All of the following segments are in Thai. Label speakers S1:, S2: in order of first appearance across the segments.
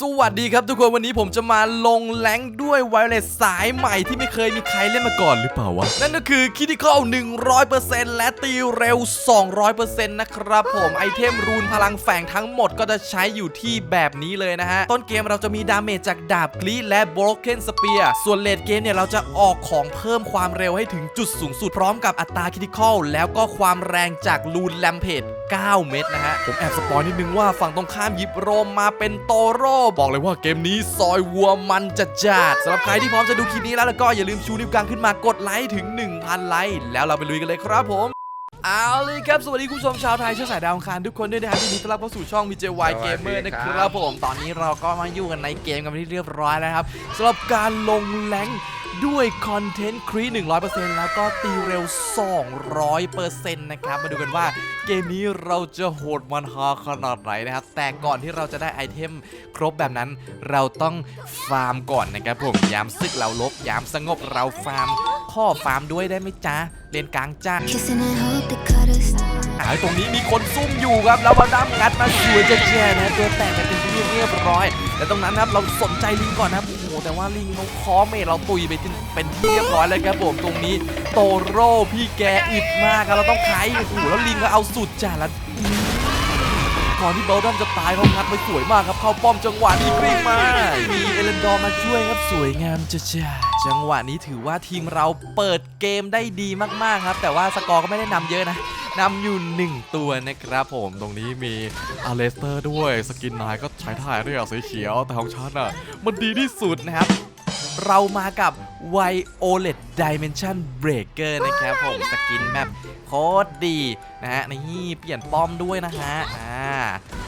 S1: สวัสดีครับทุกคนวันนี้ผมจะมาลงแรงด้วยไวเลสสายใหม่ที่ไม่เคยมีใครเล่นมาก่อนหรือเปล่าวะ นั่นก็คือคิดิคอล100%และตีเร็ว 200%นะครับผมไอเทมรูนพลังแฝงทั้งหมดก็จะใช้อยู่ที่แบบนี้เลยนะฮะ ต้นเกมเราจะมีดาเมจจากดาบกรีและ Broken Spear ส่วนเลดเกมเนี่ยเราจะออกของเพิ่มความเร็วให้ถึงจุดสูงสุดพร้อมกับอัตราคิดิคอลแล้วก็ความแรงจากรูนแลมเพจ9 เม็ดนะฮะ ผมแอบสปอยนิดนึงว่าฝั่งตรงข้ามหยิบโรมมาเป็นโตโร่บอกเลยว่าเกมนี้ซอยวัวมันจะจัดสำหรับใครที่พร้อมจะดูคลิปนี้แล้วแล้วก็อย่าลืมชูนิ้วกลางขึ้นมากดไลค์ถึง 1,000 ไลค์แล้วเราไปลุยกันเลยครับผม เอาเลยครับ สวัสดีคุณผู้ชมชาวไทยเชื้อสายดาวอังคารทุกคนด้วยนะครับยินดีต้อนรับเข้าสู่ช่อง BJY
S2: สวัสดี
S1: Gamer นะค
S2: ครั
S1: รับบผมตอนนี้เราก็มาอยู่กันในเกมกันเป็นที่เรียบร้อยแล้วนะครับสำหรับการลงแรงค์ด้วยคอนเทนต์ครี100%แล้วก็ตีเร็ว 200%นะครับ มาดูกันว่าเกมนี้เราจะโหดมันฮาขนาดไหนนะครับ แต่ก่อนที่เราจะได้ไอเทมครบแบบนั้น เราต้องฟาร์มก่อนนะครับผมยามซึกเราลบยามสงบเราฟาร์ม ข้อฟาร์มด้วยได้ไหมจ๊ะเลนกลางจ้า
S3: Kissing and hope they cut us.
S1: อ่าตรงนี้มีคนซุ่มอยู่ครับแล้วมาดั้มงัดมาสวยจะแย่นะตัวแตกไปเป็นที่เรียบร้อย แต่ตรงนั้นนะครับเราสนใจลิงก่อนนะครับโอ้โหแต่ว่าลิงเขาคอเมทเราตุยไปที่เป็นที่เรียบร้อยแล้วครับผมตรงนี้ โตโร่พี่แกอึดมากครับเราต้องไคโอ้โหแล้วลิงก็เอาสุดจ้าแล้วก่ อนที่เบลดัมจะตายเขางัดไปสวยมากครับ เข้าป้อมจังหวะนี้กรี๊งมา มีเอเลนดอร์มาช่วยครับสวยงามจ้าจ้าจังหวะนี้ถือว่าทีมเราเปิดเกมได้ดีมากๆครับ แต่ว่าสกอร์ก็ไม่ได้นำเยอะนะนำอยู่ 1 ตัวนะครับผมตรงนี้มีอาเลสเตอร์ด้วย สกินนายก็ใช้ถ่ายด้วยอะสีเขียวแต่ของฉันอะ มันดีที่สุดนะครับ เรามากับ Violet Dimension Breaker นะครับผมสกินแบบโคตรดีนะฮะนี่เปลี่ยนป้อมด้วยนะฮะอ่า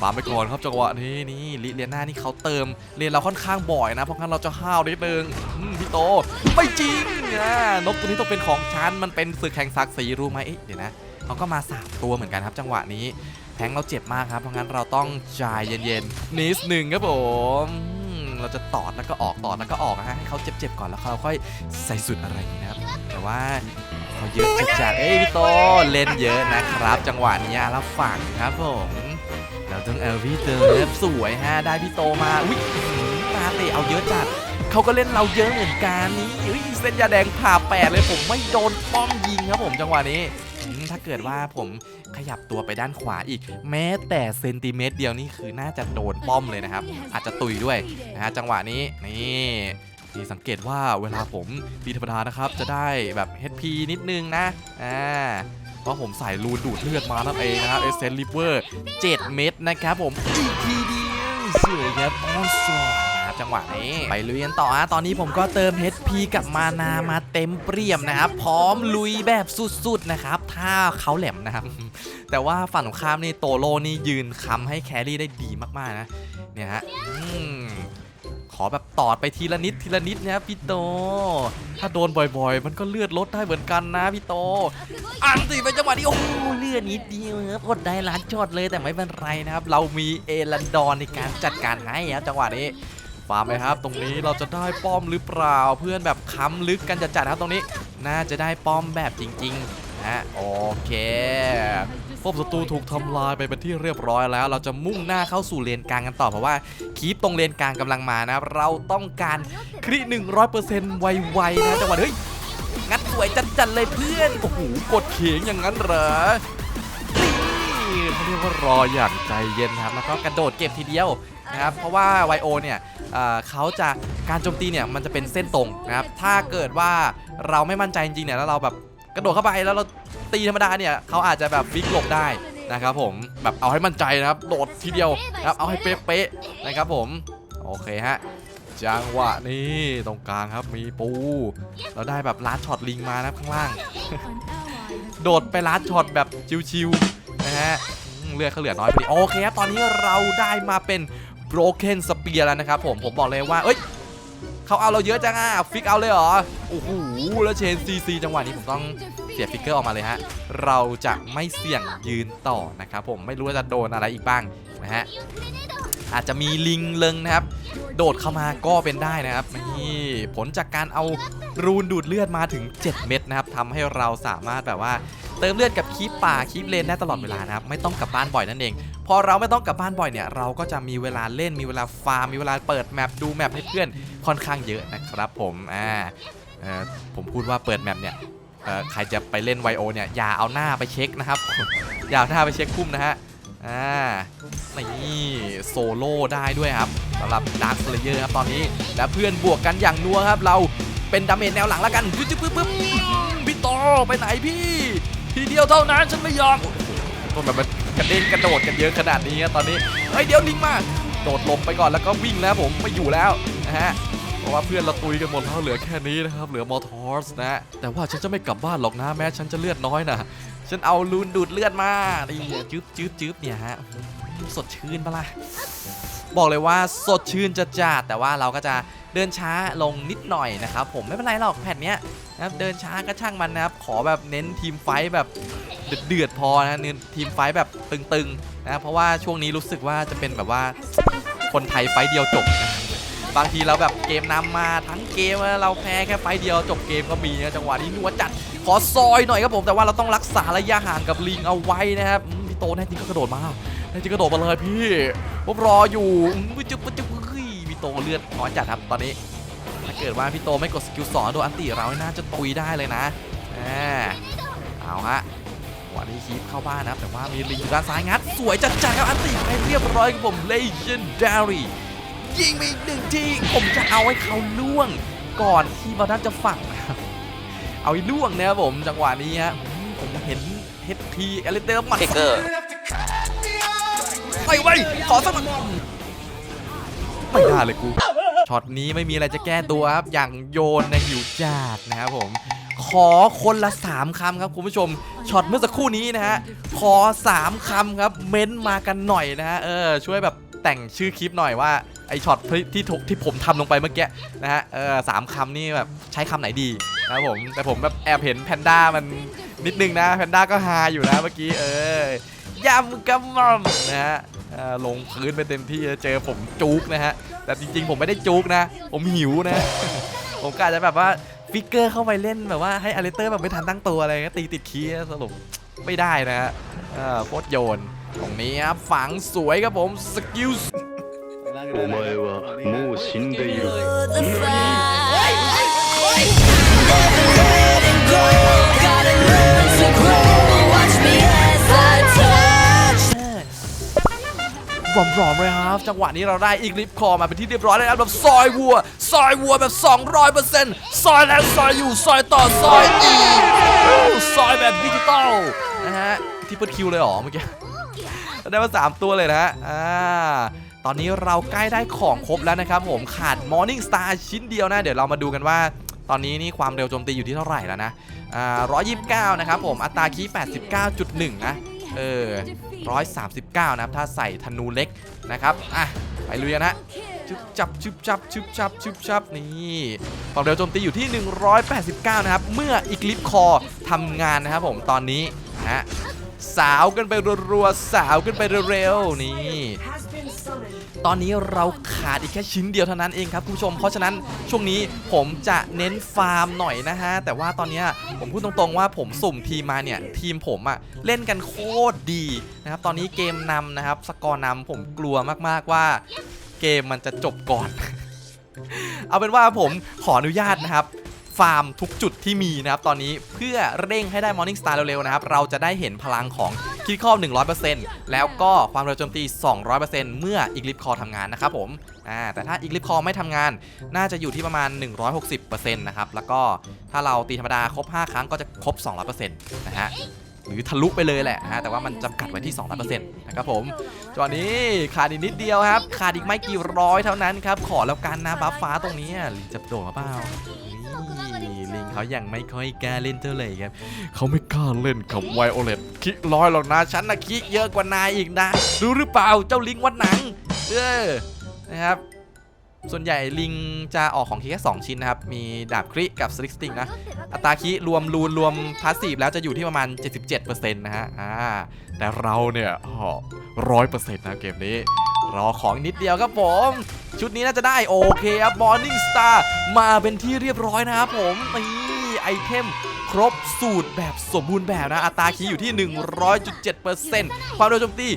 S1: ฟาร์มไปก่อนครับจังหวะนี้นี่ลิเลียนานี่เขาเติมเรียนเราค่อนข้างบ่อยนะ เพราะงั้นเราจะห้าวนิดนึงอืมพี่โตไม่จริงอ่านกตัวนี้ต้องเป็นของฉันมันเป็นศึกแข่งศักดิ์ศรีรู้ไหมเอ๊ะเดี๋ยวนะเขาก็มา3ตัวเหมือนกันครับ จังหวะนี้แทงเราเจ็บมากครับเพราะงั้นเราต้องใจเย็นๆนิดหนึ่งครับผมอืม เราจะตอดแล้วก็ออกตอดแล้วก็ออกนะฮะให้เขาเจ็บๆก่อนแล้วเราค่อยใส่สุดอะไรอย่างนี้นะครับแต่ว่าเขาเยอะจัดๆเอ้ยพี่โตเล่นเยอะนะครับ จังหวะนี้แล้วฝั่งครับผมเราต้องเอาพี่เตอร์สวยฮะได้พี่โตมาอุ้ยมาเตะเอาเยอะจัดเขาก็เล่นเราเยอะเหมือนกันนี่อุ้ยเส้นยาแดงผ่าแปดเลยผมไม่โดนป้อมยิงครับผมจังหวะนี้ ถ้าเกิดว่าผมขยับตัวไปด้านขวาอีก แม้แต่เซนติเมตรเดียวนี่คือน่าจะโดนป้อมเลยนะครับ อาจจะตุยด้วยนะฮะจังหวะนี้นี่นี่สังเกตว่าเวลาผมตีธรรมดานะครับ จะได้แบบ HP นิดนึงนะอ่าเพราะผมใส่รูนดูดเลือดมานั่นเองนะครับเอเซนลิเวอร์7เม็ดนะครับผมอีกทีเดียวสวยครับออนซอนนะครับ จังหวะนี้ไปลุยกันต่อฮะตอนนี้ผมก็เติม HP กับมานามาเต็มเปี่ยมนะครับพร้อมลุยแบบสุดๆนะครับถ้าเขาแหลมนะครับแต่ว่าฝั่งตรงข้ามนี่โตโลนี่ยืนค้ำให้แครี่ได้ดีมากๆนะเนี่ยฮะขอแบบตอดไปทีละนิดทีละนิดนะครับพี่โต ถ้าโดนบ่อยๆ มันก็เลือดลดได้เหมือนกันนะพี่โต อันติไปจังหวะนี้โอ้โหเลือดนิดเดียวครับอดได้ล้านช็อตเลยแต่ไม่เป็นไรนะครับ เรามีเอลันดอนในการจัดการให้ครับจังหวะนี้ ฟาร์มไหมครับ ตรงนี้เราจะได้ป้อมหรือเปล่า เพื่อนแบบค้ำลึกกันจัดๆครับตรงนี้ น่าจะได้ป้อมแบบจริงๆนะโอเคป้อมศัตรูถูกทำลายไปเป็นที่เรียบร้อยแล้ว เราจะมุ่งหน้าเข้าสู่เลนกลางกันต่อเพราะว่าคีปตรงเลนกลางกำลังมานะครับเราต้องการคริ100%ไวๆนะจังหวะเฮ้ยงัดสวยจัดๆเลยเพื่อนโอ้โหกดเขียงอย่างนั้นเหรอ รียกว่ารออย่างใจเย็นครับแล้วก็กระโดดเก็บทีเดียวนะครับเพราะว่าไวโอเนี่ยเเขาจะการโจมตีเนี่ยมันจะเป็นเส้นตรงนะครับถ้าเกิดว่าเราไม่มั่นใจจริงๆเนี่ยแล้วเราแบบกระโดดเข้าไปแล้วเราตีธรรมดาเนี่ยเขาอาจจะแบบฟิกหลบได้นะครับผมแบบเอาให้มั่นใจนะครับโดดทีเดียวนะครับเอาให้เป๊ะๆนะครับผมโอเคฮะจังหวะนี้ตรงกลางครับมีปู เราได้แบบลัดช็อตลิงมานะครับข้างล่าง โดดไปลัดช็อตแบบชิวๆนะฮะ เลือดเขาเหลือน้อยพอดีโอเคครับตอนนี้เราได้มาเป็น broken spear แล้วนะครับผมผมบอกเลยว่าเอ้ยเขาเอาเราเยอะจังอะฟิกเอาเลยเหรอโอ้โหแล้วเชนซีซีจังหวะนี้ผมต้องเสียฟิกเกอร์ออกมาเลยฮะเราจะไม่เสี่ยงยืนต่อนะครับผมไม่รู้ว่าจะโดนอะไรอีกบ้างนะฮะอาจจะมีลิงเลิงนะครับ โดดเข้ามาก็เป็นได้นะครับนี่ผลจากการเอารูนดูดเลือดมาถึง 7 เม็ดนะครับทำให้เราสามารถแบบว่าเติมเลือดกับคีปป่าคีปเลนได้ตลอดเวลานะครับไม่ต้องกลับบ้านบ่อยนั่นเอง พอเราไม่ต้องกลับบ้านบ่อยเนี่ยเราก็จะมีเวลาเล่นมีเวลาฟาร์มมีเวลาเปิดแมปดูแมปให้เพื่อนค่อนข้างเยอะนะครับผมอ่าผมพูดว่าเปิดแมปเนี่ยใครจะไปเล่นไวโอเนี่ยอย่าเอาหน้าไปเช็คนะครับ อย่าเอาหน้าไปเช็คพุ่มนะฮะอ่านี่โซโล่ได้ด้วยครับ สำหรับดาร์คเลเยอร์ครับตอนนี้และเพื่อนบวกกันอย่างนัวครับ เราเป็นดาเมจแนวหลังแล้วกันปึ๊บปึ๊บปึ๊บปึ๊บพี่โตไปไหนพี่ ทีเดียวเท่านั้นฉันไม่ยอมต้นแบบมันกระเด้งกระโดดกันเยอะขนาดนี้ครับตอนนี้เฮ้ยเดี๋ยวลิงมาโดดหลบไปก่อนแล้วก็วิ่งแล้วผมไม่อยู่แล้วนะฮะเพราะว่าเพื่อนเราตุยกันหมดแล้วเหลือแค่นี้นะครับเหลือมอทอร์สนะแต่ว่าฉันจะไม่กลับบ้านหรอกนะแม้ฉันจะเลือดน้อยนะฉันเอาลูนดูดเลือดมานี่จื๊บจื๊บจื๊บเนี่ยฮะสดชื่นปะล่ะ บอกเลยว่าสดชื่นจะจัดแต่ว่าเราก็จะเดินช้าลงนิดหน่อยนะครับผมไม่เป็นไรหรอกแผ่นเนี้ยนะครับเดินช้าก็ช่างมันนะครับขอแบบเน้นทีมไฟท์แบบเดือดๆพอนะเน้นทีมไฟท์แบบตึงๆนะครับเพราะว่าช่วงนี้รู้สึกว่าจะเป็นแบบว่าคนไทยไฟท์เดียวจบนะบางทีเราแบบเกมนำมาทั้งเกมเราแพ้แค่ไฟเดียวจบเกมก็มีนะจังหวะนี้นัวจัดขอซอยหน่อยครับผมแต่ว่าเราต้องรักษาระยะห่างกับลิงเอาไว้นะครับพี่โตแน่จริงก็กระโดดมา จริงกระโดดมาเลยพี่ผมรออยู่อืมจุ๊บจุ๊บเฮ้ยพี่โตเลือดน้อยจัดครับตอนนี้ ถ้าเกิดว่าพี่โตไม่กดสกิลสองโดนอันติเราน่าจะตุยได้เลยนะเอาฮะวันนี้คีบเข้าบ้านนะแต่ว่ามีลิงอยู่ด้านซ้ายงัด สวยจัดจ้าครับอันติไปเรียบร้อยครับผม legendary ยิงไปอีกหนึ่งทีผมจะเอาให้เขาล่วงก่อนที่บอลนั้นจะฝังนะครับเอาให้ล่วงนะครับผมจังหวะนี้ฮะผมเห็นเฮดทีเอลิเตอร์มัน
S2: เทเกอร์
S1: ไปไว้ขอสักหน่อยไม่ได้เลยกูช็อตนี้ไม่มีอะไรจะแก้ตัวครับ อย่างโยนในหิวจัดนะครับผม ขอคนละ 3คำครับคุณผู้ชม ช็อตเมื่อสักครู่นี้นะฮะ ขอ 3คำครับ เม้นต์มากันหน่อยนะฮะ เออ ช่วยแบบแต่งชื่อคลิปหน่อยว่า ไอช็อตที่ที่ถูกที่ผมทำลงไปเมื่อกี้นะฮะ เออสามคำนี่แบบใช้คำไหนดีนะครับผม แต่ผมแบบแอบเห็นแพนด้ามันนิดนึงนะ แพนด้าก็ฮาอยู่นะเมื่อกี้ เออยำกำมัมนะฮะ ลงพื้นไปเต็มที่เจอผมจุกนะฮะ แต่จริงๆ ผมไม่ได้จุกนะ ผมหิวนะ ผมก็อาจจะแบบว่าฟิกเกอร์เข้าไปเล่นแบบว่าให้อาริเตอร์แบบไม่ทันตั้งตัวอะไรตีติดคีย์สรุปไม่ได้นะฮะโคตรโยน ตรงนี้ครับฝังสวยครับผมสกิล
S4: โอ้ไมูชินเดยุเฮ้ย
S1: รอมรอมๆเลยครับ จังหวะนี้เราได้อีกลิฟคอมาเป็นที่เรียบร้อยแล้วครับแบบซอยวัว ซอยวัวแบบ 200%ซอยแล้วซอยอยู่ซอยต่อซอยอีกซอยแบบดิจิตอลนะฮะที่เปิดคิวเลยหรอเมื่อกี้ได้มา 3 ตัวเลยนะฮะอ่าตอนนี้เราใกล้ได้ของครบแล้วนะครับผมขาด Morning Star ชิ้นเดียวนะ เดี๋ยวเรามาดูกันว่าตอนนี้นี่ความเร็วโจมตีอยู่ที่เท่าไหร่แล้วนะ อ่า129 นะครับผม อัตราคี89.1 นะ เออ 139 นะครับ ถ้าใส่ธนูเล็กนะครับ อะ ไปลุยนะชึบจับชึบจับชึบจับชึบจับนี่ความเร็วโจมตีอยู่ที่ 189 นะครับ เมื่ออีกลิฟคอทำงานนะครับผมตอนนี้นะฮะสาวกันไปรัวๆสาวกันไปเร็วๆนี่ ตอนนี้เราขาดอีกแค่ชิ้นเดียวเท่านั้นเองครับคุณผู้ชม เพราะฉะนั้นช่วงนี้ผมจะเน้นฟาร์มหน่อยนะฮะ แต่ว่าตอนนี้ผมพูดตรงๆว่าผมสุ่มทีมมาเนี่ยทีมผมอะเล่นกันโคตรดีนะครับตอนนี้เกมนำนะครับสกอร์นำผมกลัวมากๆว่า เกมมันจะจบก่อน เอาเป็นว่าผมขออนุญาตนะครับฟาร์มทุกจุดที่มีนะครับตอนนี้เพื่อเร่งให้ได้ Morning Star เร็วๆนะครับเราจะได้เห็นพลังของ คิดข้อ 100%แล้วก็ความเร็วโจมตี 200%เมื่ออีกลิฟคอทำงานนะครับผมอ่าแต่ถ้าอีกลิฟคอไม่ทำงาน น่าจะอยู่ที่ประมาณ 160%นะครับแล้วก็ถ้าเราตีธรรมดาครบ 5 ครั้งก็จะครบ 200%นะฮะหรือทะลุไปเลยแหละนะฮะแต่ว่ามันจำกัดไว้ที่ 200%นะครับผมจอนี้ขาดอีกนิดเดียวครับ ขาดอีกไม่กี่ร้อยเท่านั้นครับ ขอแล้วกันนะบัฟฟ้าตรงนี้จะโดดมาเปล่า เขายังไม่ค่อยกล้าเล่นเท่าไหร่ครับเขาไม่กล้าเล่นกับไวโอเลตคิร้อยหรอกนะฉันนะคิเยอะกว่านายอีกนะรู้หรือเปล่าเจ้าลิงวัดหนัง เออนะครับส่วนใหญ่ลิงจะออกของคีแค่2ชิ้นนะครับ มีดาบคริกับสลิกสติงนะ อัตราคีรวมรูนรวมพาสซีฟแล้วจะอยู่ที่ประมาณ 77%นะฮะ อ่า แต่เราเนี่ยร้อยเปอร์เซ็นต์นะเกมนี้ รอของนิดเดียวครับผม ชุดนี้น่าจะได้โอเคครับ Morning Star มาเป็นที่เรียบร้อยนะครับผมนี่ไอเทมครบสูตรแบบสมบูรณ์แบบนะ อัตราคีย์อยู่ที่ 100.7%ความเร็วโจมตี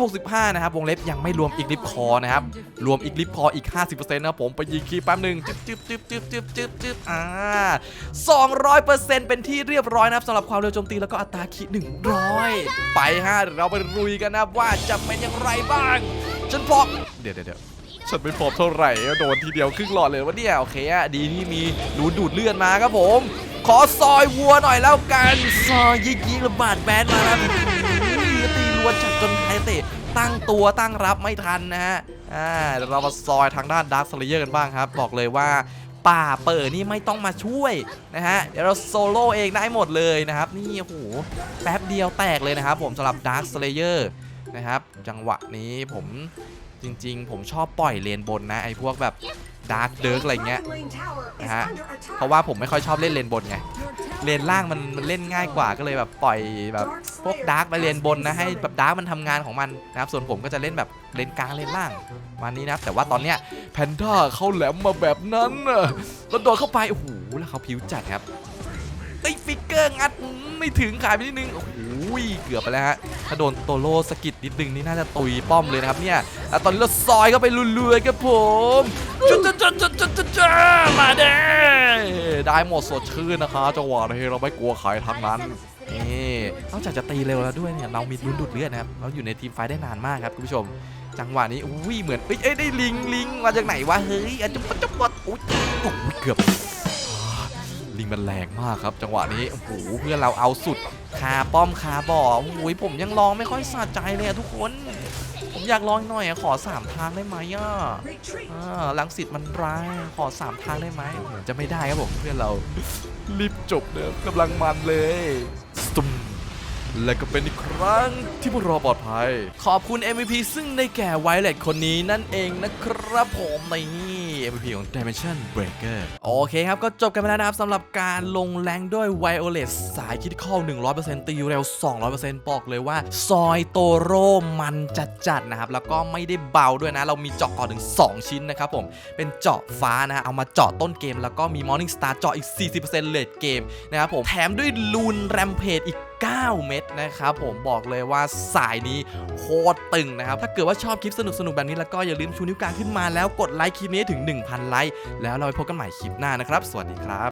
S1: 165 นะครับ วงเล็บยังไม่รวมอีกลิฟคอนะครับ รวมอีกลิฟคออีก 50%นะครับผมไปยิงคีย์แป๊บหนึ่งจึ๊บจึ๊บจึ๊บจึ๊บจึ๊บจึ๊บจึ๊บอ่า200%เป็นที่เรียบร้อยนะครับสำหรับความเร็วโจมตีแล้วก็อัตราคีย์100 ไปฮะเดี๋ยวเราไปลุยกันนะว่าจะเป็นอย่างไรบ้าง ฉันพร้อมเดี๋ยวเดี๋ยวเดี๋ยวฉันไม่พร้อมเท่าไหร่โดนทีเดียวครึ่งหลอดเลยวะเนี่ยโอเคอะดีที่มีรูดูดเลือดมาครับผม ขอซอยวัวหน่อยแล้วกันซอยยิงยิงระบาดแบนมาครับตีรัวจัดจนไทเตะตั้งตัวตั้งรับไม่ทันนะฮะอ่าเดี๋ยวเรามาซอยทางด้านดาร์คสเลเยอร์กันบ้างครับ บอกเลยว่าป่าเปิดนี่ไม่ต้องมาช่วยนะฮะ เดี๋ยวเราโซโล่เองได้หมดเลยนะครับ นี่โอ้โหแป๊บเดียวแตกเลยนะครับผมสำหรับดาร์คสเลเยอร์ นะครับ จังหวะนี้ผมจริง ๆ ผมชอบปล่อยเลนบนนะไอ้พวกแบบดาร์คเดิร์กอะไรเงี้ยนะฮะเพราะว่าผมไม่ค่อยชอบเล่นเลนบนไงเลนล่างมันมันเล่นง่ายกว่าก็เลยแบบปล่อยแบบพวกดาร์กไปเลนบนนะให้แบบดาร์กมันทำงานของมันนะครับส่วนผมก็จะเล่นแบบเลนกลางเลนล่างวันนี้นะแต่ว่าตอนเนี้ยแพนด้าเข้าแหลมมาแบบนั้นน่ะแล้วโดนเข้าไปโอ้โหแล้วเขาผิวจัดครับไอ้ฟิกเกอร์งัดไม่ถึงขายไปนิดนึงโอ้โห เกือบไปแล้วฮะถ้าโดนโตโรสกิดนิดนึงนี่น่าจะตุยป้อมเลยนะครับเนี่ยแล้วตอนนี้เราซอยเข้าไปลุยๆครับผมจุดจุดจุดจุดจุดจุดจุดมาเด้ได้หมดสดชื่นนะคะจังหวะนี้เราไม่กลัวใครทั้งนั้นนี่นอกจากจะตีเร็วแล้วด้วยเนี่ยเรามีลุ้นดูดเลือดนะครับเราอยู่ในทีมไฟได้นานมากครับคุณผู้ชม จังหวะนี้อุ้ยเหมือนเอ้ยได้ลิงลิงมาจากไหนวะเฮ้ยอาจจะปัดจะปัดอุ้ยโอ้ยเกือบลิงมันแรงมากครับ จังหวะนี้โอ้โหเพื่อนเราเอาสุด คาป้อมคาบ่อโอ้ยผมยังลองไม่ค่อยสะใจเลยทุกคน ผมอยากลองหน่อยอะขอสามทางได้ไหมอะลังสิตมันร้ายขอสามทางได้ไหมเหมือนจะไม่ได้ครับผมเพื่อนเรารีบจบเนอะกำลังมันเลยสตุม และก็เป็นอีกครั้งที่พวกเราปลอดภัย ขอบคุณ MVP ซึ่งได้แก่ไวเลตคนนี้นั่นเองนะครับผมนี่ MVP ของ Dimension Breaker โอเคครับ ก็จบกันไปแล้วนะครับสำหรับการลงแรงด้วย Violet สายคิดข้อ100%ตีเร็ว 200%บอกเลยว่า ซอยโตโร่มันจัดๆนะครับ แล้วก็ไม่ได้เบาด้วยนะ เรามีเจาะก่อนถึง 2 ชิ้นนะครับผม เป็นเจาะฟ้านะฮะเอามาเจาะต้นเกม แล้วก็มี Morning Star เจาะอีก 40%เลดเกมนะครับผมแถมด้วยลูนแรมเพจอีก 9 เม็ดนะครับผมบอกเลยว่าสายนี้โคตรตึงนะครับ ถ้าเกิดว่าชอบคลิปสนุกๆแบบนี้แล้วก็อย่าลืมชูนิ้วกลางขึ้นมาแล้วกดไลค์คลิปนี้ให้ถึง 1,000 ไลค์แล้วเราไปพบกันใหม่คลิปหน้านะครับ สวัสดีครับ